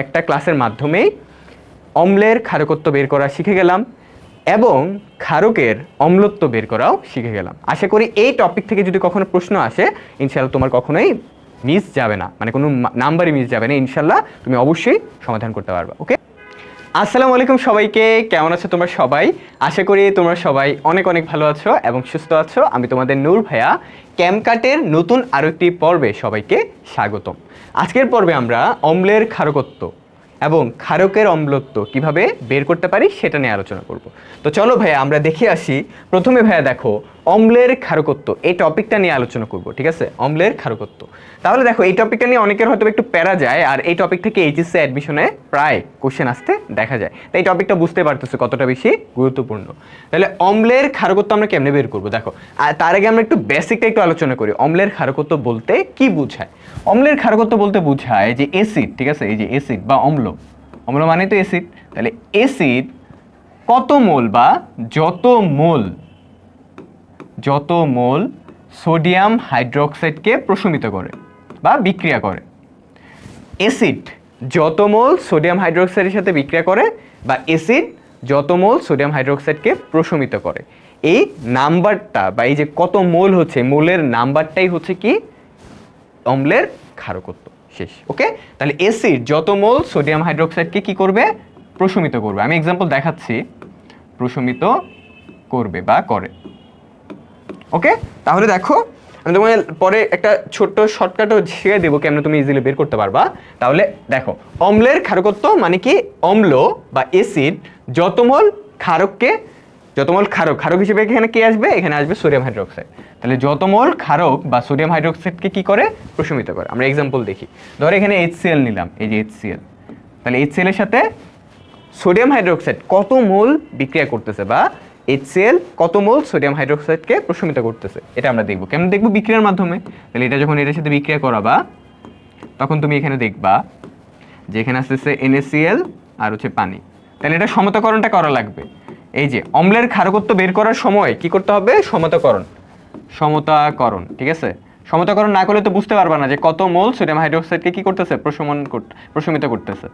একটা ক্লাসের মাধ্যমেই অম্লের ক্ষারকত্ব বের করা শিখে গেলাম এবং ক্ষারকের অম্লত্ব বের করাও শিখে গেলাম। আশা করি এই টপিক থেকে যদি কখনো প্রশ্ন আসে ইনশাল্লাহ তোমার কখনোই মিস যাবে না। মানে কোনো নাম্বারই মিস যাবে না। ইনশাল্লাহ তুমি অবশ্যই সমাধান করতে পারবে ওকে আসসালামু আলাইকুম সবাইকে। কেমন আছো তোমরা সবাই? আশা করি তোমরা সবাই অনেক অনেক ভালো আছো এবং সুস্থ আছো। আমি তোমাদের নূর ভাইয়া। ক্যামকাটের নতুন আরও একটি পর্বে সবাইকে স্বাগতম। আজকের পর্বে আমরা অম্লের ক্ষারকত্ব এবং ক্ষারকের অম্লত্ব কীভাবে বের করতে পারি সেটা নিয়ে আলোচনা করব। তো চলো ভাইয়া, আমরা দেখে আসি। প্রথমে ভাইয়া দেখো অম্লের ক্ষারকত্ব এই টপিকটা নিয়ে আলোচনা করব, ঠিক আছে? অম্লের ক্ষারকত্ব তাহলে দেখো, এই টপিকটা নিয়ে অনেকের হয়তো একটু প্যারা যায়, আর এই টপিক থেকে এইচএসসি অ্যাডমিশনে প্রায় কোশ্চেন আসতে দেখা যায়। তাই এই টপিকটা বুঝতে পারতেছো কতটা বেশি গুরুত্বপূর্ণ। তাহলে অম্লের ক্ষারকত্ব আমরা কেমনে বের করব? দেখো আর তার আগে আমরা একটু বেসিকটা একটু আলোচনা করি। অম্লের ক্ষারকত্ব বলতে কি বোঝায়? অম্লের ক্ষারকত্ব বলতে বোঝায় যে এসিড ঠিক আছে? এই যে এসিড বা অম্ল। অম্ল মানে তো এসিড তাহলে এসিড কত মোল বা যত মোল? যত মোল সোডিয়াম হাইড্রোক্সাইডকে প্রশমিত করে বা বিক্রিয়া করে। অ্যাসিড যত মোল সোডিয়াম হাইড্রোক্সাইডের সাথে বিক্রিয়া করে বা অ্যাসিড যত মোল সোডিয়াম হাইড্রোক্সাইডকে প্রশমিত করে। এই নাম্বারটা বা এই যে কত মোল হচ্ছে, মোলের নাম্বারটাই হচ্ছে কি? অম্লের ক্ষারকত্ব। শেষ, ওকে? তাহলে অ্যাসিড যত মোল সোডিয়াম হাইড্রোক্সাইডকে কি করবে? প্রশমিত করবে। আমি এক্সাম্পল দেখাচ্ছি। প্রশমিত করবে বা করে। ওকে তাহলে দেখো, আমি তোমাকে পরে একটা ছোট্ট শর্টকাটও শিখে দেবো কেমন তুমি ইজিলি বের করতে পারবা। তাহলে দেখো, অম্লের ক্ষারকত্ব মানে কি? অম্ল বা এসিড যত মোল ক্ষারককে যত মোল ক্ষারক ক্ষারক হিসেবে এখানে কে আসবে? এখানে আসবে সোডিয়াম হাইড্রোক্সাইড। তাহলে যত মোল ক্ষারক বা সোডিয়াম হাইড্রোক্সাইডকে কি করে? প্রশমিত করে। আমরা এক্সাম্পল দেখি। ধরো এখানে এইচসিএল নিলাম, এই যে এইচসিএল তাহলে এইচসিএল এর সাথে সোডিয়াম হাইড্রোক্সাইড কত মোল বিক্রিয়া করতেছে বা HCl কত মোল সোডিয়াম হাইড্রোক্সাইডকে প্রশমিত করতেছে? এটা আমরা দেখব। কেমন দেখব বিক্রিয়ার মাধ্যমে? তাহলে এটা যখন এটার সাথে বিক্রিয়া করাবা, তখন তুমি এখানে দেখবা যে এখানে আসতেছে NaCl আর হচ্ছে পানি। তাহলে এটা সমতাকরণটা করা লাগবে। এই যে, অম্লের ক্ষারকত্ব বের করার সময় কি করতে হবে? সমতাকরণ। সমতাকরণ, ঠিক আছে? সমতাকরণ না করলে তো বুঝতে পারবা না যে কত মোল সোডিয়াম হাইড্রোক্সাইডকে কি করতেছে? প্রশমন প্রশমিত করতেছে।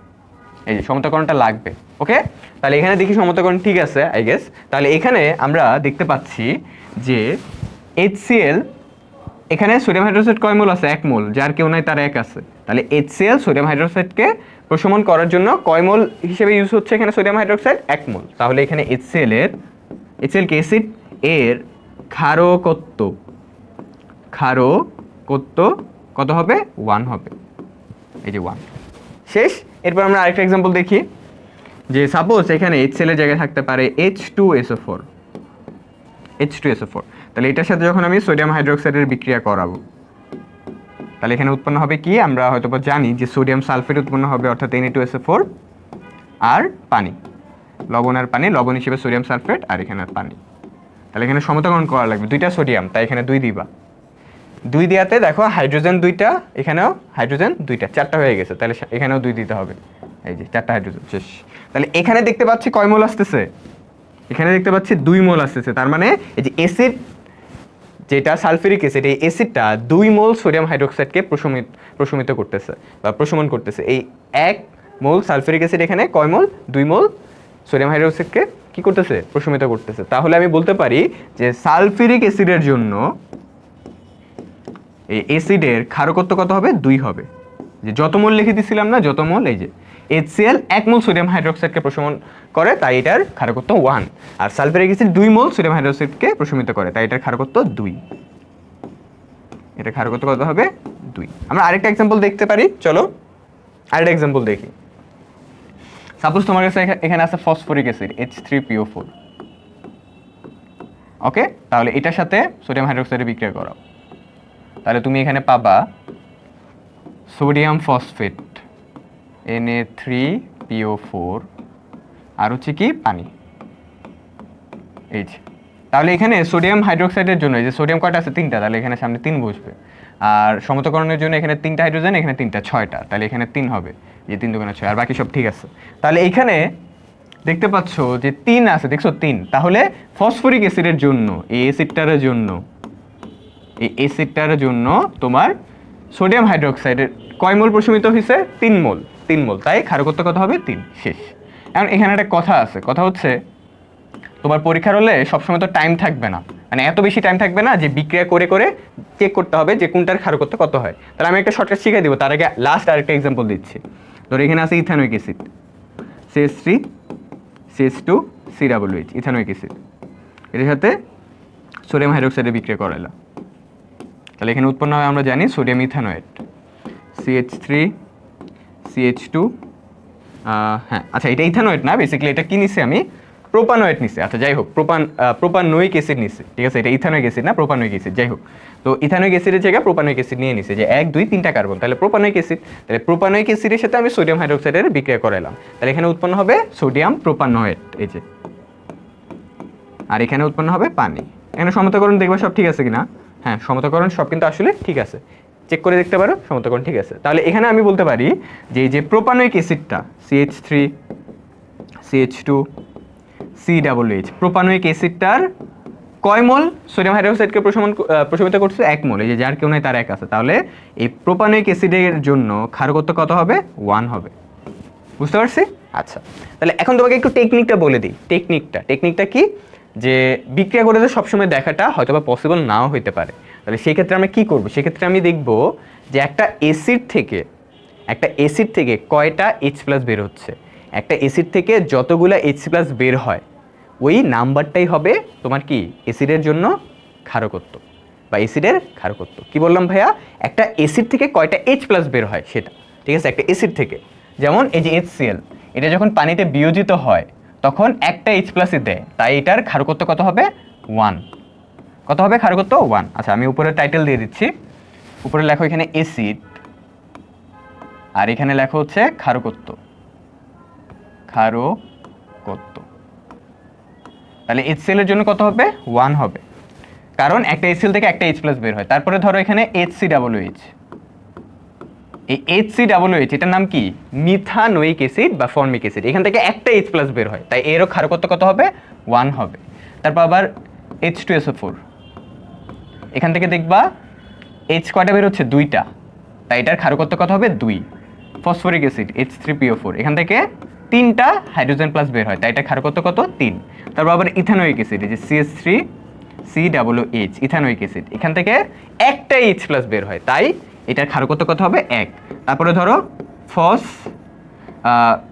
এই যে সমতাকরণটা লাগবে ওকে তাহলে এখানে দেখি সমতাকরণ ঠিক আছে আই গেস তাহলে এখানে আমরা দেখতে পাচ্ছি যে HCl এখানে সোডিয়াম হাইড্রোক্সাইড কয় মোল আছে? এক মোল, যার কেউ নাই, তার এক আছে। তাহলে HCl সোডিয়াম হাইড্রোসাইডকে প্রশমন করার জন্য কয় মোল হিসেবে ইউজ হচ্ছে এখানে সোডিয়াম হাইড্রোক্সাইড? এক মোল। তাহলে এখানে HCl এর, HCl কে? অ্যাসিড এর ক্ষারকত্ব ক্ষারকত্ব কত হবে? ওয়ান হবে। এই যে ওয়ান শেষ। এরপর আমরা আরেকটা এক্সাম্পল দেখি, যে সাপোজ এখানে এইচ সেলের জায়গায় থাকতে পারে H two S O four H two S O four তাহলে এটার সাথে যখন আমি সোডিয়াম হাইড্রোক্সাইডের বিক্রিয়া করাবো, তাহলে এখানে উৎপন্ন হবে কি? আমরা হয়তো জানি যে সোডিয়াম সালফেট উৎপন্ন হবে, অর্থাৎ N two S O four আর পানি। লবণ আর পানি, লবণ হিসেবে সোডিয়াম সালফেট আর এখানে পানি। তাহলে এখানে সমতাকরণ করা লাগবে। দুইটা সোডিয়াম তাই এখানে দুই দিবা। দুই দেওয়াতে দেখো হাইড্রোজেন দুইটা, এখানেও হাইড্রোজেন দুইটা, চারটা হয়ে গেছে, তাহলে এখানেও দুই দিতে হবে। এই যে চারটা হাইড্রোজেন, শেষ। তাহলে এখানে দেখতে পাচ্ছি কয় মোল আসতেছে? এখানে দেখতে পাচ্ছি দুই মোল আসতেছে, তার মানে এই যে অ্যাসিড, যেটা সালফিউরিক অ্যাসিড, এই অ্যাসিডটা দুই মোল সোডিয়াম হাইড্রোক্সাইডকে প্রশমিত প্রশমিত করতেছে, বা প্রশমন করতেছে। এই এক মোল সালফিউরিক অ্যাসিড এখানে কয় মোল? দুই মোল সোডিয়াম হাইড্রোক্সাইডকে কি করতেছে? প্রশমিত করতেছে। তাহলে আমি বলতে পারি যে সালফিউরিক অ্যাসিডের জন্য এই অ্যাসিডের ক্ষারকত্ব কত হবে? দুই হবে। যে যত মোল লিখে দিছিলাম না, যত মোল, এই যে HCl এক মোল সোডিয়াম হাইড্রোক্সাইডকে প্রশমন করে, তাই এটার ক্ষারকত্ব ওয়ান আর সালফারিক অ্যাসিড দুই মোল সোডিয়াম হাইড্রোক্সাইডকে প্রশমিত করে, তাই এটার ক্ষারকত্ব দুই। এটা ক্ষারকত্ব কত হবে? দুই। আমরা আরেকটা এক্সাম্পল দেখতে পারি, চলো। আরেকটা এক্সাম্পল দেখি। সাপোজ তোমার কাছে এখানে আছে phosphoric acid H three P O four okay তাহলে এটার সাথে সোডিয়াম হাইড্রোক্সাইডে বিক্রিয়া করাও। তাহলে তুমি এখানে পাবা sodium phosphate N A three P O four আর হচ্ছে কি পানি। এই যে। তাহলে এখানে সোডিয়াম হাইড্রোক্সাইডের জন্য যে সোডিয়াম কয়টা আছে? তিনটা। তাহলে এখানে সামনে তিন বসবে। আর সমতকরণের জন্য এখানে তিনটা হাইড্রোজেন এখানে তিনটা ছয়টা। তাহলে এখানে তিন হবে। যে তিন দোকানে ছয়। আর বাকি সব ঠিক আছে। তাহলে এইখানে দেখতে পাচ্ছ যে তিন আছে। দেখছ তিন। তাহলে ফসফরিক অ্যাসিডের জন্য, এই অ্যাসিডটার জন্য এই অ্যাসিডটার জন্য তোমার সোডিয়াম হাইড্রোক্সাইডের কয় মোল প্রশমিত হয়েছে? তিন মোল। তিন মোল। তাই ক্ষারকত্ব কত হবে? তিন। শেষ। এখন এখানে একটা কথা আছে। কথা হচ্ছে, তোমার পরীক্ষার হলে সবসময় তো টাইম থাকবে না। মানে এত বেশি টাইম থাকবে না যে বিক্রিয়া করে করে চেক করতে হবে যে কোনটার ক্ষারকত্ব কত হয়। তাহলে আমি একটা শর্টকাট শিখিয়ে দেবো। তার আগে লাস্ট আরেকটা এক্সাম্পল দিচ্ছি। ধরো এখানে আছে ethanoic acid C S three C S two C double H ethanoic acid এর সাথে সোডিয়াম হাইড্রোক্সাইডে বিক্রিয়া করাইলাম। তাহলে এখানে উৎপন্ন হয় আমরা জানি sodium ethanoate C H three C H two হ্যাঁ আচ্ছা এটা ইথানোয়েট না বেসিক্যালি এটা কি নিছি আমি? প্রোপানোয়েট নিছি। আচ্ছা যাই হোক, প্রোপান প্রোপানোইক অ্যাসিড নিছি, ঠিক আছে? এটা ইথানোইক অ্যাসিড না প্রোপানোইক অ্যাসিড, যাই হোক। তো ইথানোইক অ্যাসিডের জায়গায় প্রোপানোইক অ্যাসিড নিয়ে নিছে, যে এক, দুই, তিনটা কার্বন। তাহলে প্রোপানোইক অ্যাসিড, তাহলে প্রোপানোইক অ্যাসিডের সাথে আমি সোডিয়াম হাইড্রোক্সাইডের বিক্রিয়া করাইলাম। তাহলে এখানে উৎপন্ন হবে সোডিয়াম প্রোপানোয়েট এই যে। আর এখানে উৎপন্ন হবে পানি। এখানে সমতাকরণ দেখবা সব ঠিক আছে কিনা? হ্যাঁ সমতাকরণ সব কিন্তু আসলে ঠিক আছে। চেক করে দেখতে পারো সমতাকরণ ঠিক আছে। তাহলে এখানে আমি বলতে পারি যে এই যে propanoic অ্যাসিডটা C H three C H two C double H propanoic অ্যাসিডটার কয় মোল? সোডিয়াম হাইড্রোক্সাইডকে প্রশমন প্রশমিত করছে এক মোল। এই যে যার কেউ নাই তার এক আছে। তাহলে এই প্রোপানোইক অ্যাসিডের জন্য ক্ষারকত্ব কত হবে? ওয়ান হবে। বুঝতে পারছি? আচ্ছা। তাহলে এখন তোমাকে একটু টেকনিকটা বলে দিই। টেকনিকটা টেকনিকটা কি? যে বিক্রিয়া করে তো সবসময় দেখাটা হয়তো বা পসিবল নাও হইতে পারে। তাহলে সেই ক্ষেত্রে আমরা কি করব? সেক্ষেত্রে আমি দেখব যে একটা এসিড থেকে, একটা এসিড থেকে কয়টা এইচ প্লাস বের হচ্ছে? একটা এসিড থেকে যতগুলো এইচ প্লাস বের হয়, ওই নাম্বারটাই হবে তোমার কি? এসিডের জন্য ক্ষারকত্ব বা এসিডের ক্ষারকত্ব। কি বললাম ভাইয়া? একটা এসিড থেকে কয়টা এইচ প্লাস বের হয় সেটা। ঠিক আছে? একটা এসিড থেকে। যেমন এই যে এইচ এইচসিএল এটা যখন পানিতে বিয়োজিত হয় তখন একটা এইচ প্লাসই দেয় তাই এটার ক্ষারকত্ব কত হবে? ওয়ান কত হবে ক্ষারকত্ব ওয়ান আচ্ছা আমি উপরে টাইটেল দিয়ে দিচ্ছি। উপরে লেখো এখানে এসিড আর এখানে লেখো হচ্ছে ক্ষারকত্ব ক্ষারকত্ব তাহলে এইচ এর জন্য কত হবে? ওয়ান হবে। কারণ একটা এইচসিএল থেকে একটা এইচ প্লাস বের হয়। তারপরে ধরো এখানে এইচ সি ডাবল এইচ এই এইচ সি ডাবল এইচ এটার নাম কি? মিথানোইক অ্যাসিড বা ফর্মিক অ্যাসিড। এখান থেকে একটা এইচ প্লাস বের হয়, তাই এরও ক্ষারকত্ব কত হবে? ওয়ান হবে। তারপর আবার এইচ টু এসও ফোর এখান থেকে দেখবা এইচ কয়টা বের হচ্ছে? দুইটা। তাই এটার ক্ষারকত্ব কত হবে? দুই। Phosphoric acid H three P O four এখান থেকে তিনটা হাইড্রোজেন প্লাস বের হয়, তাই এটা ক্ষারকত্ব কত তিন। তারপর আবার ইথানোইক অ্যাসিড, এই যে C S three C double H ethanoic acid. এখান থেকে একটা এইচ প্লাস বের হয়, তাই এটার ক্ষারকত্ব কত হবে? এক। তারপরে ধরো, ফস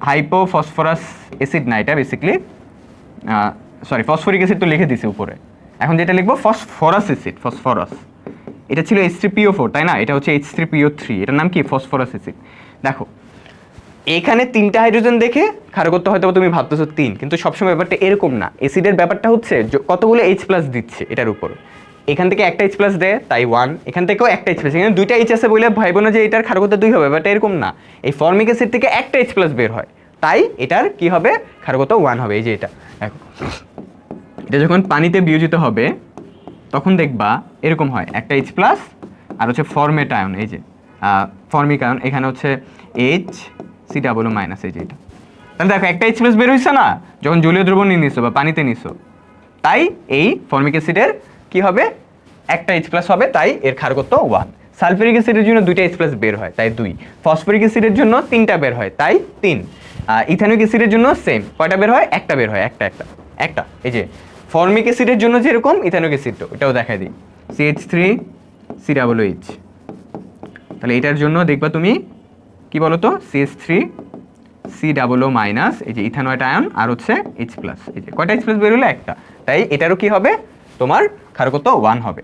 হাইপো ফসফরাস অ্যাসিড না এটা বেসিকলি সরি ফসফরিক অ্যাসিড তো লিখে দিছি উপরে। এখন যেটা লিখব, ফসফরাস অ্যাসিড, ফসফরাস। এটা ছিল এইচ থ্রি পিও ফোর তাই না? এটা হচ্ছে এইচ থ্রি পিও থ্রি এটার নাম কি? Phosphorous acid. দেখো, এখানে তিনটা হাইড্রোজেন দেখে ক্ষারকত্ব হয়তো তুমি ভাবতেছো তিন, কিন্তু সবসময় ব্যাপারটা এরকম না। এসিডের ব্যাপারটা হচ্ছে কতগুলো এইচ প্লাস দিচ্ছে এটার উপর। এখান থেকে একটা এইচ প্লাস দেয়, তাই ওয়ান এখান থেকেও একটা এইচ প্লাস এখানে দুইটা এইচ আছে বলে ভাইবো না যে এটার ক্ষারকত্ব দুই হবে বাট এরকম না। এই ফর্মিক অ্যাসিড থেকে একটা এইচ প্লাস বের হয়। তাই এটার কি হবে? ক্ষারকত্ব ওয়ান হবে, এই যে এটা। এটা যখন পানিতে বিয়োজিত হবে, তখন দেখবা এরকম হয়। একটা এইচ প্লাস আর হচ্ছে ফর্মেট আয়ন এই যে ফর্মিক আয়ন এখানে হচ্ছে এইচ সি ডাবল মাইনাস এই যে এটা। তাহলে দেখো, একটা এইচ প্লাস বের হয়েছে না? যখন জলীয় দ্রবণ নিয়ে নিছো বা পানিতে নিছো। তাই এই ফর্মিক অ্যাসিডের কি হবে? একটা এইচ প্লাস হবে, তাই এর ক্ষারকত্ব ওয়ান সালফিউরিক অ্যাসিডের জন্য দুইটা এইচ প্লাস বের হয়, তাই দুই. ফসফরিক অ্যাসিডের জন্য তিনটা বের হয়, তাই তিন। ইথানিক অ্যাসিডের জন্য সেম কয়টা বের হয়? একটা বের হয়, একটা একটা একটা। এই যে ফর্মিক অ্যাসিডের জন্য যেরকম ইথানিক অ্যাসিডও এটাও দেখাই দিই। C H three C double H তাহলে এটার জন্য দেখবা তুমি, কি বলো তো C S three C double O minus এই যে ইথানয়েট আয়ন আর হচ্ছে এইচ প্লাস এই যে, কয়টা এইচ প্লাস বের হলো? একটা। তাই এটারও কি হবে? তোমার ক্ষারকত্ব ওয়ান হবে।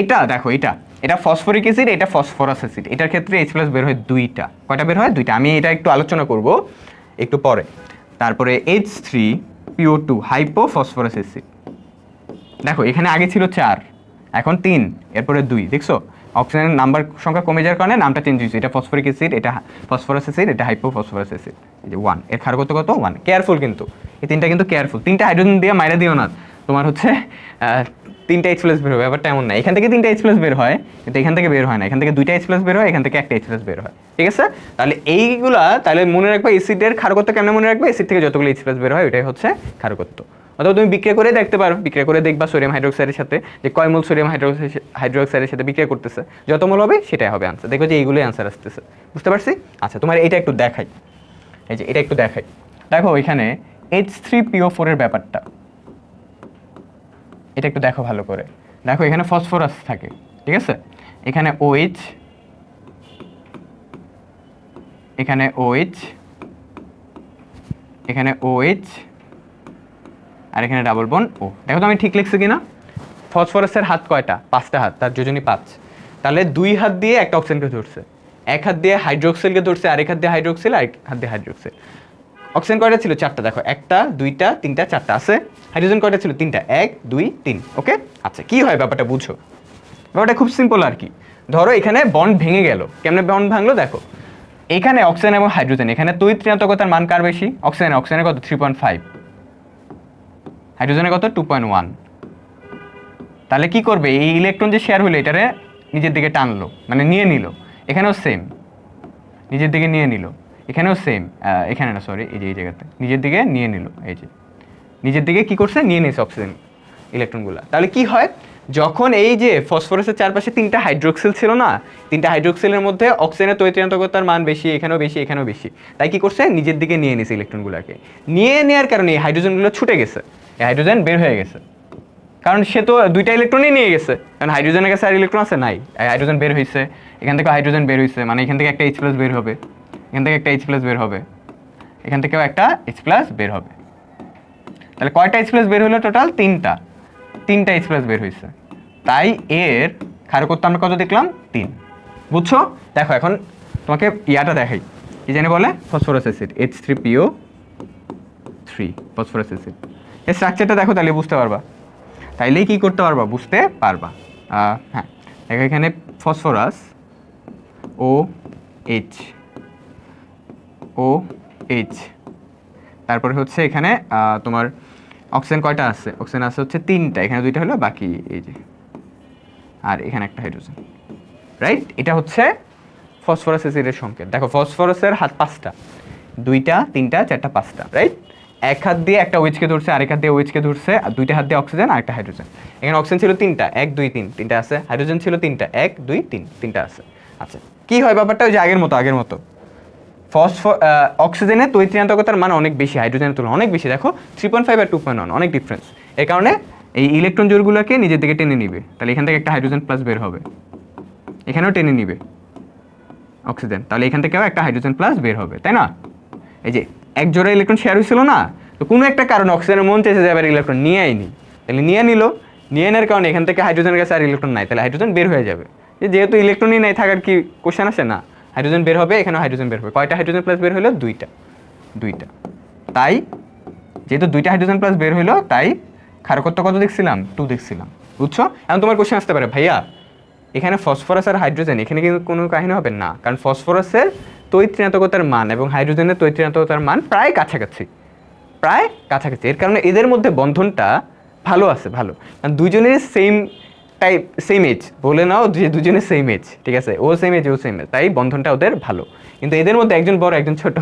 এটা দেখো, এটা এটা ফসফরিক অ্যাসিড এটা ফসফরাস অ্যাসিড এটার ক্ষেত্রে এইচ প্লাস বের হয় দুইটা। কয়টা বের হয়? দুইটা। আমি এটা একটু আলোচনা করব একটু পরে। তারপরে H three P O two hypo phosphorous acid দেখো, এখানে আগে ছিল চার, এখন তিন, এরপরে দুই, দেখছ? অক্সিজেনের নাম্বার সংখ্যা কমে যাওয়ার কারণে নামটা চেঞ্জ হয়েছে। এটা ফসফরিক অ্যাসিড এটা ফসফরাস অ্যাসিড এটা হাইপো ফসফরাস অ্যাসিড এই যে ওয়ানের ক্ষারকত্ব কত? ওয়ান কেয়ারফুল কিন্তু। এই তিনটা কিন্তু কেয়ারফুল তিনটা হাইড্রোজেন দিয়ে মাইরা দিও না। তোমার হচ্ছে তিনটা এইচ প্লাস বের হবে, ব্যাপারটা এমন না। এখান থেকে তিনটা এইচ প্লাস বের হয় কিন্তু এখান থেকে বের হয় না। এখান থেকে দুইটা এইচ প্লাস বের হয়, এখান থেকে একটা এইচ প্লাস বের হয়। ঠিক আছে? তাহলে এইগুলা, তাহলে মনে রাখবে এসিডের ক্ষারকত্ব কেমন মনে রাখবে? এসিড থেকে যতগুলো এইচ প্লাস বের হয়, ওইটাই হচ্ছে ক্ষারকত্ব। অথবা তুমি বিক্রিয়া করে দেখতে পারো, বিক্রিয়া করে দেখবা সোডিয়াম হাইড্রোক্সাইডের সাথে, যে কয় সোডিয়াম হাইড্রোক্সাইড হাইড্রোক্সাইডের সাথে বিক্রিয়া করতেছে। যত মোল হবে, সেটাই হবে আনসার দেখো যে এইগুলোই আনসার আসতেছে। বুঝতে পারছি? আচ্ছা তোমার এটা একটু দেখাই। এই যে, এটা একটু দেখাই। দেখো, এখানে এইচ থ্রি পিও ফোরের ব্যাপারটা। এটা একটু দেখো ভালো করে। দেখো, এখানে ফসফরাস থাকে, ঠিক আছে? এখানে ওএইচ এখানে ওএইচ এখানে ওএইচ আর এখানে ডাবল বন ও দেখো তো আমি ঠিক লিখছি কিনা? ফসফরাসের হাত কয়টা? পাঁচটা হাত, তার যোজনী পাঁচ। তাহলে দুই হাত দিয়ে একটা অক্সিজেনকে ধরছে। এক হাত দিয়ে হাইড্রোক্সেলকে ধরছে, আরেক হাত দিয়ে হাইড্রোক্সেল আর এক হাত দিয়ে হাইড্রোক্সেল অক্সিজেন কয়টা ছিল? চারটা। দেখো, একটা, দুইটা, তিনটা, চারটা আছে। হাইড্রোজেন কয়টা ছিল? তিনটা। এক, দুই, তিন। ওকে? আচ্ছা কি হয় ব্যাপারটা বুঝো? ব্যাপারটা খুব সিম্পল আর কি। ধরো, এখানে বন্ড ভেঙে গেল। কেমনে বন্ড ভাঙলো? দেখো, এখানে অক্সিজেন এবং হাইড্রোজেন। এখানে তুই ত্রিনাত্মকতার মান কার বেশি? অক্সিজেন। অক্সিজেনের কত? থ্রি পয়েন্ট ফাইভ হাইড্রোজেনের কত? টু পয়েন্ট ওয়ান তাহলে কি করবে? এই ইলেকট্রন যে শেয়ার হলো, এটারে নিজের দিকে টানলো। মানে নিয়ে নিল। এখানেও সেম নিজের দিকে নিয়ে নিল। এখানেও সেম এখানে না সরি এই যে, এই জায়গাতে। নিজের দিকে নিয়ে নিল, এই যে। নিজের দিকে কি করছে? নিয়ে নিয়েছে অক্সিজেন ইলেকট্রনগুলো তাহলে কি হয়? যখন এই যে ফসফরাসের চারপাশে তিনটা হাইড্রোক্সিল ছিল না, তিনটা হাইড্রোক্সিলের মধ্যে অক্সিজেনের তৈত্রিয়ান্তকতার মান বেশি, এখানেও বেশি এখানেও বেশি। তাই কি করছে? নিজের দিকে নিয়ে নিয়েছে ইলেকট্রনগুলোকে নিয়ে নেওয়ার কারণে এই হাইড্রোজেনগুলো ছুটে গেছে। এই হাইড্রোজেন বের হয়ে গেছে। কারণ সে তো দুইটা ইলেকট্রনই নিয়ে গেছে। কারণ হাইড্রোজেনের কাছে আর ইলেকট্রন আছে নাই। হাইড্রোজেন বের হয়েছে এখান থেকে হাইড্রোজেন বের হয়েছে মানে এখান থেকে একটা এইচ প্লাস বের হবে। এখান থেকে একটা এইচ প্লাস বের হবে। এখান থেকেও একটা এইচ প্লাস বের হবে। তাহলে কয়টা এইচ প্লাস বের হলো টোটাল তিনটা। তিনটা এইচ প্লাস বের হয়েছে। তাই এর ক্ষারকত্ব আমরা কত দেখলাম? তিন। বুঝছ? দেখো, এখন তোমাকে ইয়াটা দেখাই। কি জানি বলে? Phosphorous acid H three P O three phosphorous acid এর স্ট্রাকচারটা দেখো তাহলে বুঝতে পারবা। তাইলেই কি করতে পারবা? বুঝতে পারবা। হ্যাঁ। দেখো এখানে phosphorus O H O H. তারপরে হচ্ছে এখানে তোমার অক্সিজেন কয়টা আছে? অক্সিজেন আছে হচ্ছে তিনটা, এখানে দুইটা হলো, বাকি এই যে। আর এখানে একটা হাইড্রোজেন রাইট এটা হচ্ছে ফসফরাস অ্যাসিডের সংকেত। দেখো ফসফরাসের হাত পাঁচটা, দুইটা, তিনটা, চারটা, পাঁচটা রাইট এক হাত দিয়ে একটা ওয়েজকে ধরছে, আরেক হাত দিয়ে ওয়েজকে ধরছে, আর দুইটা হাত দিয়ে অক্সিজেন আর একটা হাইড্রোজেন এখানে অক্সিজেন ছিল তিনটা, এক, দুই, তিন, তিনটা আছে। হাইড্রোজেন ছিল তিনটা, এক, দুই, তিন, তিনটা আছে। আচ্ছা কি হয় ব্যাপারটা? ওই যে আগের মতো আগের মতো। ফসফর অক্সিজেনের তৈত্রিয়ান্তকতার মান অনেক বেশি, হাইড্রোজেনের তুলনায় অনেক বেশি। দেখো থ্রি পয়েন্ট ফাইভ আর টু পয়েন্ট ওয়ান অনেক ডিফারেন্স এর কারণে এই ইলেকট্রন জোরগুলোকে নিজের দিকে টেনে নিবে। তাহলে এখান থেকে একটা হাইড্রোজেন প্লাস বের হবে। এখানেও টেনে নিবে অক্সিজেন তাহলে এখান থেকেও একটা হাইড্রোজেন প্লাস বের হবে, তাই না? এই যে এক জোড়া ইলেকট্রন শেয়ার হয়েছিল না, তো কোনো একটা কারণে অক্সিজেনের মন চেয়েছে যে এবার ইলেকট্রন নিয়ে আইনি। তাহলে নিয়ে নিল, নিয়ে নেওয়ার কারণে এখান থেকে হাইড্রোজেনের কাছে আর ইলেকট্রন নাই। তাহলে হাইড্রোজেন বের হয়ে যাবে। যেহেতু ইলেকট্রনই নাই, থাকার কি কোশ্চেন আসে? না। হাইড্রোজেন বের হবে এখানে হাইড্রোজেন বের হবে। কয়টা হাইড্রোজেন প্লাস বের হলো? দুইটা। দুইটা। তাই, যেহেতু দুইটা হাইড্রোজেন প্লাস বের হলো, তাই ক্ষারকত্ব কত দেখছিলাম? টু দেখছিলাম। বুঝছ? এখন তোমার কোশ্চেন আসতে পারে, ভাইয়া, এখানে ফসফরাস আর হাইড্রোজেন এখানে কিন্তু কোনো কাহিনী হবে না। কারণ ফসফরাসের তৈত্রিনাতকতার মান এবং হাইড্রোজেনের তৈত্রিনাতকতার মান প্রায় কাছাকাছি। প্রায় কাছাকাছি। এর কারণে এদের মধ্যে বন্ধনটা ভালো আছে, ভালো। কারণ দুজনের সেম টাইপ সেম এজ বলে নাও যে দুজনের সেম এজ ঠিক আছে? O same as O same as তাই বন্ধনটা ওদের ভালো। কিন্তু এদের মধ্যে একজন বড় একজন ছোট।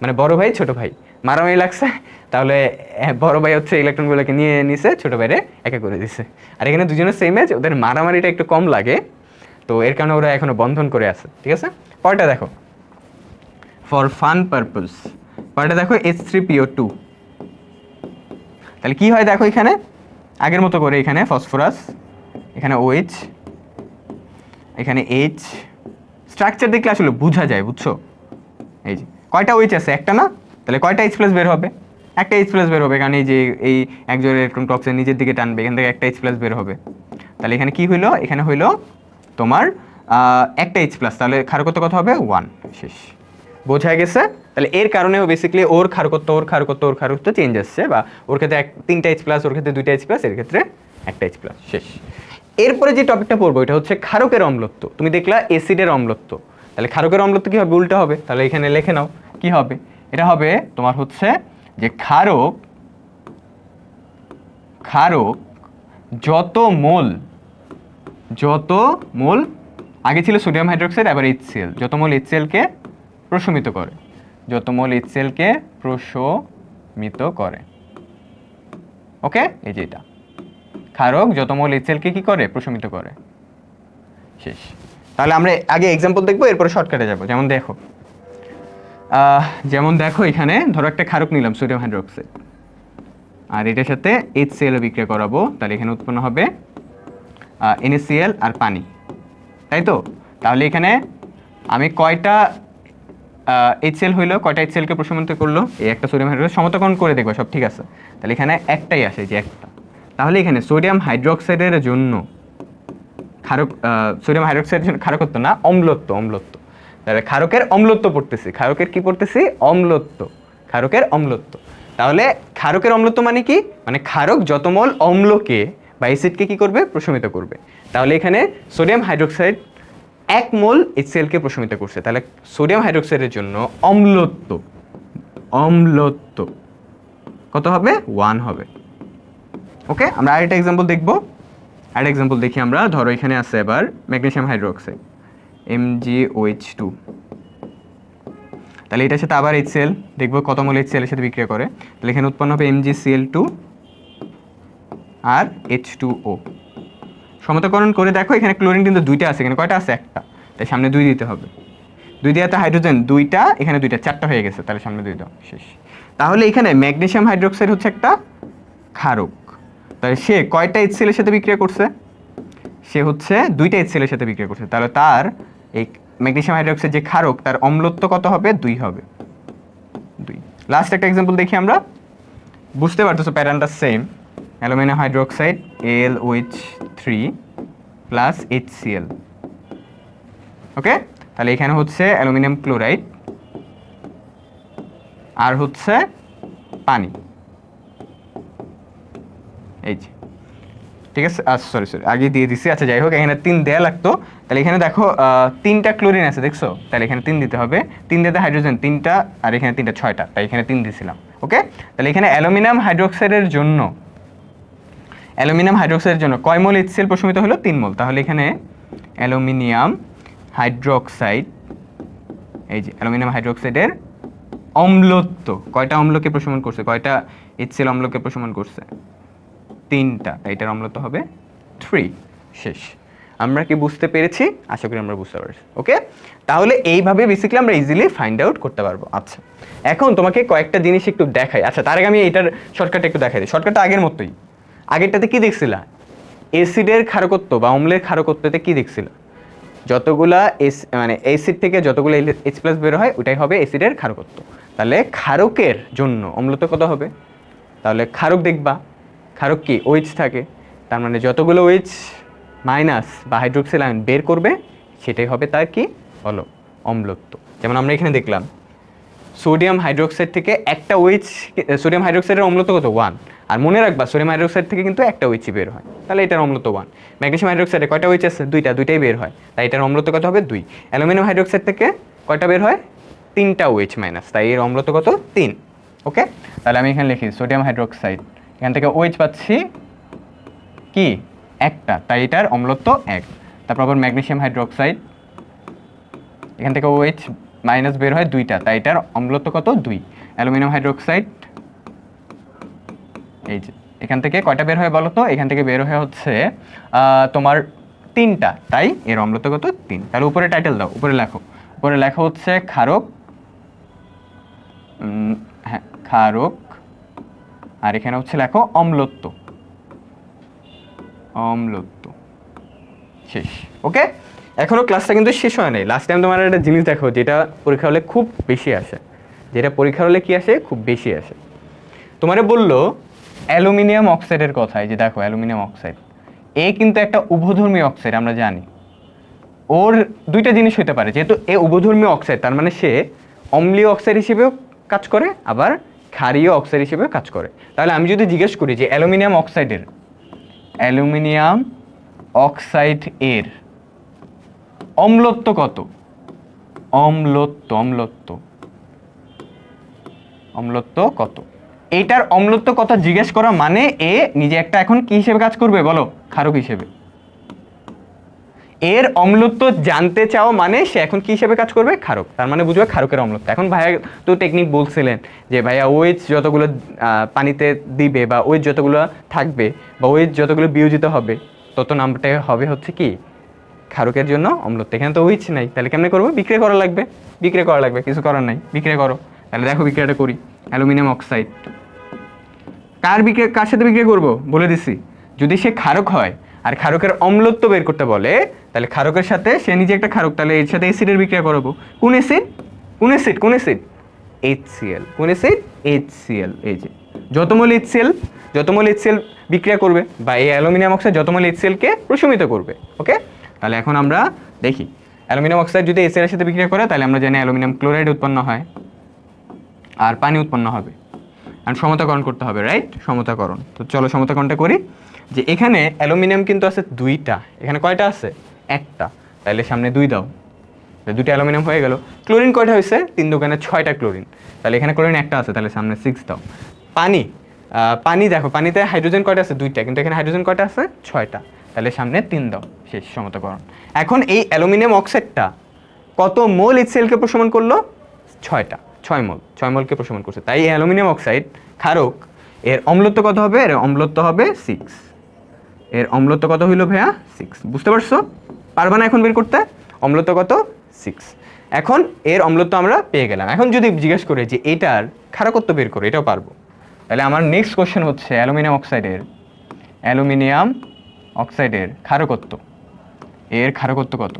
মানে বড় ভাই ছোট ভাই। মারামারি লাগছে তাহলে আহ, বড় ভাই হচ্ছে ইলেকট্রনগুলোকে নিয়ে নিছে ছোট ভাইরে একা করে দিছে। আর এখানে দুজনের সেম এজ ওদের মারামারিটা একটু কম লাগে। তো এর কারণে ওরা এখনও বন্ধন করে আছে ঠিক আছে? পরটা দেখো। ফর ফান পারপোজ পরটা দেখো এইচ থ্রি পিও টু তাহলে কি হয় দেখো এখানে? আগের মতো করে এখানে ফসফরাস এখানে ওএইচ এখানে এইচ স্ট্রাকচার দেখলে আসলে বোঝা যায়, বুঝছ? এই যে, কয়টা ওইচ আছে? একটা না? তাহলে কয়টা এইচ প্লাস বের হবে? একটা এইচ প্লাস বের হবে, কারণ এই যে, এই একজোড় ইলেকট্রন টক্সের নিজের দিকে টানবে, এখান থেকে একটা এইচ প্লাস বের হবে। তাহলে এখানে কি হইল? এখানে হইল তোমার একটা এইচ প্লাস তাহলে ক্ষারকত্ব কত হবে? ওয়ান শেষ। বোঝা গেছে? তাহলে এর কারণেও বেসিক্যালি ওর ক্ষারকত্ব ওর ক্ষারকত্ব ওর ক্ষারকত্ব চেঞ্জ আসছে, বা ওর ক্ষেত্রে এক, তিনটা এইচ প্লাস ওর ক্ষেত্রে দুইটা এইচ প্লাস এর ক্ষেত্রে একটা এইচ প্লাস শেষ। এরপরে যে টপিকটা পড়ব, এটা হচ্ছে ক্ষারকের অম্লত্ব। তুমি দেখলা এসিডের অম্লত্ব। তাহলে ক্ষারকের অম্লত্ব কি হবে উল্টা হবে? তাহলে এখানে লিখে নাও, কি হবে? এটা হবে তোমার হচ্ছে যে ক্ষারক ক্ষারক যত মোল যত মোল, আগে ছিল সোডিয়াম হাইড্রোক্সাইড আবার এইচসিএল যত মোল এইচসিএলকে প্রশমিত করে, যত মোল এইচসিএলকে প্রশমিত করে। ওকে এই যে এটা। ক্ষারক যত মোল এইচসিএলকে কি করে? প্রশমিত করে। শেষ। তাহলে আমরা আগে এক্সাম্পল দেখব, এরপরে শর্টকাটে যাব। যেমন দেখো। যেমন দেখো এখানে, ধরো একটা ক্ষারক নিলাম সোডিয়াম হাইড্রোক্সাইড আর এটার সাথে এইচ এইচসিএল বিক্রিয়া করাবো। তাহলে এখানে উৎপন্ন হবে এনএসিএল আর পানি। তাই তো? তাহলে এখানে আমি কয়টা এইচসিএল হইল, কয়টা এইচসিএলকে প্রশমিত করল? এই একটা সোডিয়াম হাইড্রোক্সাইড সমতকরণ করে দেখব, সব ঠিক আছে? তাহলে এখানে একটাই আসে, যে একটা। তাহলে এখানে সোডিয়াম হাইড্রোক্সাইডের জন্য ক্ষারক সোডিয়াম হাইড্রোক্সাইডের জন্য ক্ষারকত্ব না, অম্লত্ব অম্লত্ব। তাহলে ক্ষারকের অম্লত্ব পড়তেছি। ক্ষারকের কি পড়তেছি? অম্লত্ব। ক্ষারকের অম্লত্ব। তাহলে ক্ষারকের অম্লত্ব মানে কি? মানে ক্ষারক যত মোল অম্লকে বা অ্যাসিডকে কী করবে? প্রশমিত করবে। তাহলে এখানে সোডিয়াম হাইড্রোক্সাইড এক মোল এইচসিএলকে প্রশমিত করছে। তাহলে সোডিয়াম হাইড্রোক্সাইডের জন্য অম্লত্ব। অম্লত্ব। কত হবে? ওয়ান হবে। ওকে আমরা আর আরেকটা এক্সাম্পল দেখব। আরেকটা এক্সাম্পল দেখি আমরা। ধরো এখানে আছে এবার magnesium hydroxide M G O H two তাহলে এটার সাথে আবার এইচসিএল দেখব কত মোল এইচসিএল এর সাথে বিক্রিয়া করে। তাহলে এখানে উৎপন্ন হবে M G C L two আর এইচ টু ও সমতাকরণ করে দেখো, এখানে ক্লোরিন কিন্তু দুইটা আছে, এখানে কয়টা আছে? একটা। তাই সামনে দুই দিতে হবে। দুই দেওয়াতে হাইড্রোজেন দুইটা, এখানে দুইটা, চারটা হয়ে গেছে। তাহলে সামনে দুই দাও, শেষ। তাহলে এখানে ম্যাগনেশিয়াম হাইড্রোক্সাইড হচ্ছে একটা ক্ষারক। তাহলে সে কয়টা এর সাথে বিক্রিয়া করছে? সে হচ্ছে দুইটা এর সাথে বিক্রিয়া করছে। তাহলে তার এই ম্যাগনেসিয়াম হাইড্রোক্সাইড যে ক্ষারক, তার অম্লত্ব কত হবে? দুই হবে। দুই। লাস্ট একটা এক্সাম্পল দেখি আমরা। বুঝতে পারতেছো প্যাটার্নটা same aluminium hydroxide L O H three plus H C L okay তাহলে এখানে হচ্ছে অ্যালুমিনিয়াম ক্লোরাইড। আর হচ্ছে পানি। এই যে। ঠিক আছে? আচ্ছা সরি সরি আগে দিয়ে দিছি। আচ্ছা যাই হোক, এখানে তিন দেয়া লাগতো। তাহলে এখানে দেখো তিনটা ক্লোরিন আছে, দেখছ? তাহলে এখানে তিন দিতে হবে। তিন দিতে হাইড্রোজেন তিনটা, আর এখানে তিনটা ছয়টা। তাই এখানে তিন দিছিলাম, ওকে? তাহলে এখানে অ্যালুমিনিয়াম হাইড্রোক্সাইডের জন্য, অ্যালুমিনিয়াম হাইড্রোক্সাইডের জন্য কয় মোল এইচসিএল প্রশমিত হলো? তিন মোল। তাহলে এখানে অ্যালুমিনিয়াম হাইড্রোক্সাইড, এই যে, অ্যালুমিনিয়াম হাইড্রোক্সাইডের অম্লত্ব। কয়টা অম্লকে প্রশমন করছে? কয়টা এইচসিএল অম্লকে প্রশমন করছে? তিনটা, তাই এটার অম্লত্ব হবে থ্রি শেষ। আমরা কি বুঝতে পেরেছি? আশা করি আমরা বুঝতে পারছি। ওকে তাহলে এইভাবে বেসিক্যালি আমরা ইজিলি ফাইন্ড আউট করতে পারব। আচ্ছা এখন তোমাকে কয়েকটা জিনিস একটু দেখাই। আচ্ছা তার আগে আমি এটার শর্টকাট একটু দেখাই দিই। শর্টকাটটা আগের মতোই। আগেরটাতে কি দেখছিলা? এসিডের ক্ষারকত্ব বা অম্লের ক্ষারকত্বতে কি দেখছিলা? যতগুলা এস মানে অ্যাসিড থেকে যতগুলো এইচ প্লাস বের হয়, ওটাই হবে অ্যাসিডের ক্ষারকত্ব। তাহলে ক্ষারকের জন্য অম্লত্ব কত হবে? তাহলে ক্ষারক দেখবা। ক্ষারক কি? ওইচ থাকে। তার মানে যতগুলো ওইচ মাইনাস বা হাইড্রোক্সিল আয়ন বের করবে, সেটাই হবে তার কি? বলো অম্লত্ব। যেমন আমরা এখানে দেখলাম সোডিয়াম হাইড্রোক্সাইড থেকে একটা ওইচ সোডিয়াম হাইড্রোক্সাইডের অম্লত্ব কত? ওয়ান আর মনে রাখবা সোডিয়াম হাইড্রোক্সাইড থেকে কিন্তু একটা ওইচই বের হয়। তাহলে এটার অম্লত্ব ওয়ান ম্যাগনেসিয়াম হাইড্রোক্সাইডে কয়টা ওইচ আছে? দুইটা, দুইটাই বের হয়। তাই এটার অম্লত্ব কত হবে? দুই। অ্যালুমিনিয়াম হাইড্রোক্সাইড থেকে কয়টা বের হয়? তিনটা ওইচ মাইনাস তাই এর অম্লত্ব কত? তিন। ওকে তাহলে আমি এখানে লিখি সোডিয়াম হাইড্রোক্সাইড এখান থেকে ওইচ পাচ্ছি কি? একটা। তাই এটার অম্লত্ব এক। তারপর আবার ম্যাগনেশিয়াম হাইড্রোক্সাইড। এখান থেকে ওএইচ মাইনাস বের হয় দুইটা। তাই এটার অম্লত্ব কত? দুই। Aluminium hydroxide. এই যে এখান থেকে কয়টা বের হয় বলো তো এখান থেকে বের হয়ে হচ্ছে তোমার তিনটা। তাই এর অম্লত্ব কত? তিন। তাহলে উপরে টাইটেল দাও উপরে লেখো। উপরে লেখা হচ্ছে উম, হ্যাঁ ক্ষারক আর এখানে হচ্ছে লেখো অম্লত্ব। অম্লত্ব। শেষ। ওকে? এখনও ক্লাসটা কিন্তু শেষ হয় নাই। লাস্ট টাইম তোমার একটা জিনিস দেখো, যেটা পরীক্ষা হলে খুব বেশি আসে। যেটা পরীক্ষা হলে কি আসে? খুব বেশি আসে। তোমারে বলল, অ্যালুমিনিয়াম অক্সাইডের কথা। এই যে দেখো, অ্যালুমিনিয়াম অক্সাইড। এ কিন্তু একটা উভধর্মী অক্সাইড, আমরা জানি। ওর দুইটা জিনিস হতে পারে। যেহেতু এ উভধর্মী অক্সাইড, তার মানে সে অম্লীয় অক্সাইড হিসেবেও কাজ করে, আবার ক্ষারীয় অক্সাইড হিসেবে কাজ করে। তাহলে আমি যদি জিজ্ঞেস করি যে অ্যালুমিনিয়াম অক্সাইডের, অ্যালুমিনিয়াম অক্সাইড এর অম্লত্ব কত? অম্লত্ব অম্লত্ব। অম্লত্ব কত? এটার অম্লত্ব কত জিজ্ঞেস করা মানে এ নিজে একটা এখন কি হিসেবে কাজ করবে বলো? ক্ষারক হিসেবে। এর অম্লত্ব জানতে চাও মানে সে এখন কি হিসেবে কাজ করবে? ক্ষারক। তার মানে বুঝবে ক্ষারকের অম্লত্ব। এখন ভাইয়া তো টেকনিক বলছিলেন যে ভাইয়া ওয়েজ যতগুলো পানিতে দিবে বা ওয়েজ যতগুলো থাকবে বা ওয়েজ যতগুলো বিয়োজিত হবে, তত নামটা হবে হচ্ছে কি? ক্ষারকের জন্য অম্লত্ব। এখানে তো উইচ নাই। তাহলে কেমনে করব? বিক্রিয়া করা লাগবে। বিক্রিয়া করা লাগবে। কিছু করার নাই। বিক্রিয়া করো। তাহলে দেখো বিক্রিয়াটা করি। Aluminium oxide. কার বিক্রিয়া কার সাথে বিক্রিয়া করব? বলে দিছি। যদি সে ক্ষারক হয় আর ক্ষারকের অম্লত্ব বের করতে বলে, তাহলে ক্ষারকের সাথে সে নিজে একটা ক্ষারক তাহলে এর সাথে অ্যাসিডের বিক্রিয়া করাবো। কোন অ্যাসিড কোন অ্যাসিড কোন অ্যাসিড এইচসিএল কোন অ্যাসিড এইচসিএল এই যে, যতমল এইচসিএল যতমল এইচসিএল বিক্রিয়া করবে বা এই অ্যালুমিনিয়াম অক্সাইড যতমল এইচসিএলকে প্রশমিত করবে ওকে তাহলে এখন আমরা দেখি, অ্যালুমিনিয়াম অক্সাইড যদি এর সাথে বিক্রিয়া করে, তাহলে আমরা জানি অ্যালুমিনিয়াম ক্লোরাইড উৎপন্ন হয় আর পানি উৎপন্ন হবে। আর সমতাকরণ করতে হবে রাইট সমতাকরণ। তো চলো সমতাকরণটা করি। যে এখানে অ্যালুমিনিয়াম কিন্তু আছে দুইটা। এখানে কয়টা আছে? একটা। তাহলে সামনে দুই দাও। দুটো অ্যালুমিনিয়াম হয়ে গেল। ক্লোরিন কয়টা হয়েছে? তিন দোকানে ছয়টা ক্লোরিন। তাহলে এখানে ক্লোরিন একটা আছে তাহলে সামনে সিক্স দাও। পানি। পানি দেখো, পানিতে হাইড্রোজেন কয়টা আছে? দুইটা। কিন্তু এখানে হাইড্রোজেন কয়টা আছে? ছয়টা। তাহলে সামনে তিন দাও, শেষ সমতাকরণ। এখন এই অ্যালুমিনিয়াম অক্সাইডটা কত মোল ইথসেলকে প্রশমন করল? ছয়টা। ছয় মোল। ছয় মোলকে প্রশমন করছে। তাই অ্যালুমিনিয়াম অক্সাইড ক্ষারক, এর অম্লত্ব কত হবে? এর অম্লত্ব হবে সিক্স এর অম্লত্ব কত হইল ভাইয়া? সিক্স বুঝতে পারছ? পারবা না এখন বের করতে? অম্লত্ব কত? সিক্স এখন এর অম্লত্ব আমরা পেয়ে গেলাম। এখন যদি জিজ্ঞেস করে যে এটার ক্ষারকত্ব বের করে, এটাও পারব। তাহলে আমার নেক্সট কোশ্চেন হচ্ছে অ্যালুমিনিয়াম অক্সাইডের। অ্যালুমিনিয়াম অক্সাইডের ক্ষারকত্ব। এর ক্ষারকত্ব কত?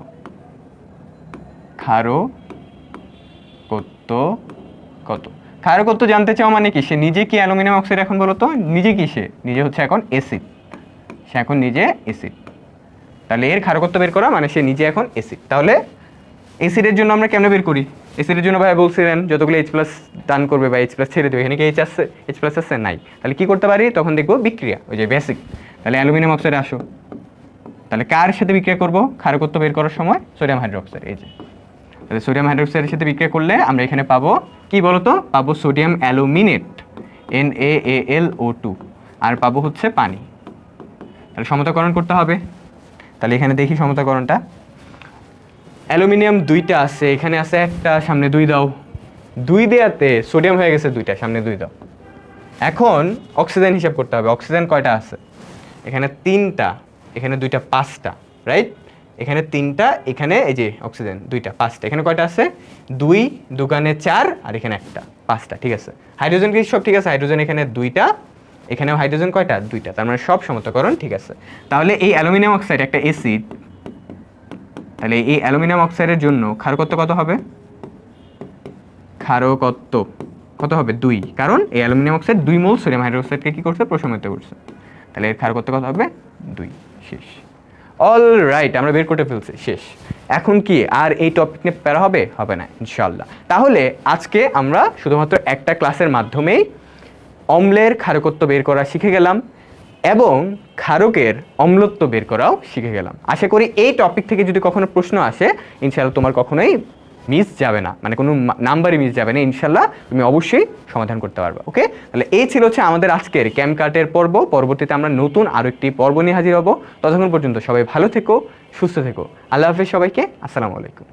ক্ষারকত্ব কত? ক্ষারকত্ব জানতে চাও মানে কি? সে নিজে কি অ্যালুমিনিয়াম অক্সাইড এখন বলো তো? নিজে কি সে? নিজে হচ্ছে এখন অ্যাসিড সে এখন নিজে অ্যাসিড তাহলে এর ক্ষারকত্ব বের করা মানে সে নিজে এখন অ্যাসিড তাহলে অ্যাসিডের জন্য আমরা কেমনে বের করি? অ্যাসিডের জন্য ভাই বলছিলেন, যতগুলো এইচ প্লাস দান করবে বা এইচ প্লাস ছেড়ে দেবে, এখানে কি এইচ আসছে এইচ প্লাস আসছে নাই। তাহলে কী করতে পারি? তখন দেখব বিক্রিয়া, ওই যে বেসিক তাহলে অ্যালুমিনিয়াম অক্সাইড আসো। তাহলে কার সাথে বিক্রিয়া করব? ক্ষারকত্ব বের করার সময় সোডিয়াম হাইড্রোক্সাইড, এই যে। তাহলে সোডিয়াম হাইড্রোক্সাইডের সাথে বিক্রিয়া করলে আমরা এখানে পাবো, কি বলতো? পাবো sodium aluminate N A L O two আর পাবো হচ্ছে পানি। তাহলে সমতাকরণ করতে হবে। তাহলে এখানে দেখি সমতাকরণটা। অ্যালুমিনিয়াম দুইটা আছে, এখানে আছে একটা, সামনে দুই দাও। দুই দেয়াতে সোডিয়াম হয়ে গেছে দুইটা, সামনে দুই দাও। এখন অক্সিজেন হিসাব করতে হবে, অক্সিজেন কয়টা আছে? এখানে তিনটা, এখানে দুইটা, পাঁচটা রাইট এখানে তিনটা, এখানে এই যে অক্সিজেন, দুইটা, পাঁচটা। এখানে কয়টা আছে? দুই, দোকানে চার, আর এখানে একটা, পাঁচটা, ঠিক আছে? হাইড্রোজেন কি সব ঠিক আছে? হাইড্রোজেন এখানে দুইটা এখানেও হাইড্রোজেন কয়টা? দুইটা। তার মানে সব সমতাকরণ ঠিক আছে। তাহলে এই অ্যালুমিনিয়াম অক্সাইড একটা অ্যাসিড তাহলে এই অ্যালুমিনিয়াম অক্সাইডের জন্য ক্ষারকত্ব কত হবে? ক্ষারকত্ব কত হবে? দুই। কারণ এই অ্যালুমিনিয়াম অক্সাইড দুই মোল সোডিয়াম হাইড্রোক্সাইডকে কী করছে? প্রশমিত করছে। তাহলে এর ক্ষারকত্ব কত হবে? দুই। শেষ। অল রাইট আমরা বের করে ফেলছি। শেষ। এখন কি আর এই টপিক নিয়ে প্যারা হবে? হবে না ইনশাল্লাহ তাহলে আজকে আমরা শুধুমাত্র একটা ক্লাসের মাধ্যমেই অম্লের ক্ষারকত্ব বের করা শিখে গেলাম এবং ক্ষারকের অম্লত্ব বের করাও শিখে গেলাম। আশা করি এই টপিক থেকে যদি কখনো প্রশ্ন আসে ইনশাল্লাহ তোমার কখনোই মিস যাবে না। মানে কোনো নাম্বারই মিস যাবে না। ইনশাল্লাহ তুমি অবশ্যই সমাধান করতে পারবে ওকে তাহলে এই ছিল হচ্ছে আমাদের আজকের ক্যাম্প কার্টের পর্ব। পরবর্তীতে আমরা নতুন আরও একটি পর্ব নিয়ে হাজির হব। ততক্ষণ পর্যন্ত সবাই ভালো থেকো, সুস্থ থেকো। আল্লাহ হাফিজ সবাইকে। আসসালামু আলাইকুম।